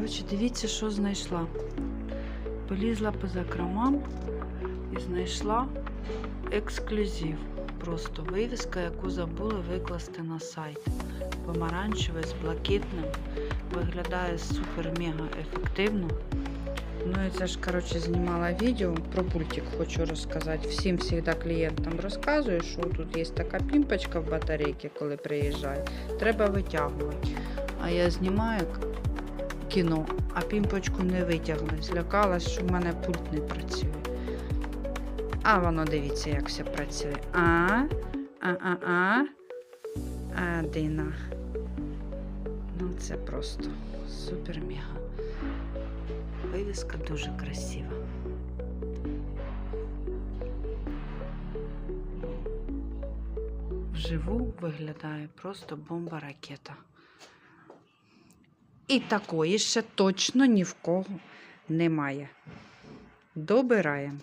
Коротше, дивіться, що знайшла. Полізла по закромам і знайшла ексклюзив. Просто вивіска, яку забули викласти на сайт. Помаранчевий з блакитним. Виглядає супер-мега ефективно. Ну і це ж, коротше, знімала відео про пультик, хочу розказати. Всім завжди клієнтам розказую, що тут є така пімпочка в батарейці, коли приїжджає. Треба витягувати. А я знімаю кіно, а пімпочку не витягли. Злякалась, що в мене пульт не працює. А воно дивіться, як все працює. А, а, а, а. А, Дина. Ну, це просто супер-мега. Вивіска дуже красива. Вживу виглядає просто бомба-ракета. І такої ще точно ні в кого немає. Добираємо.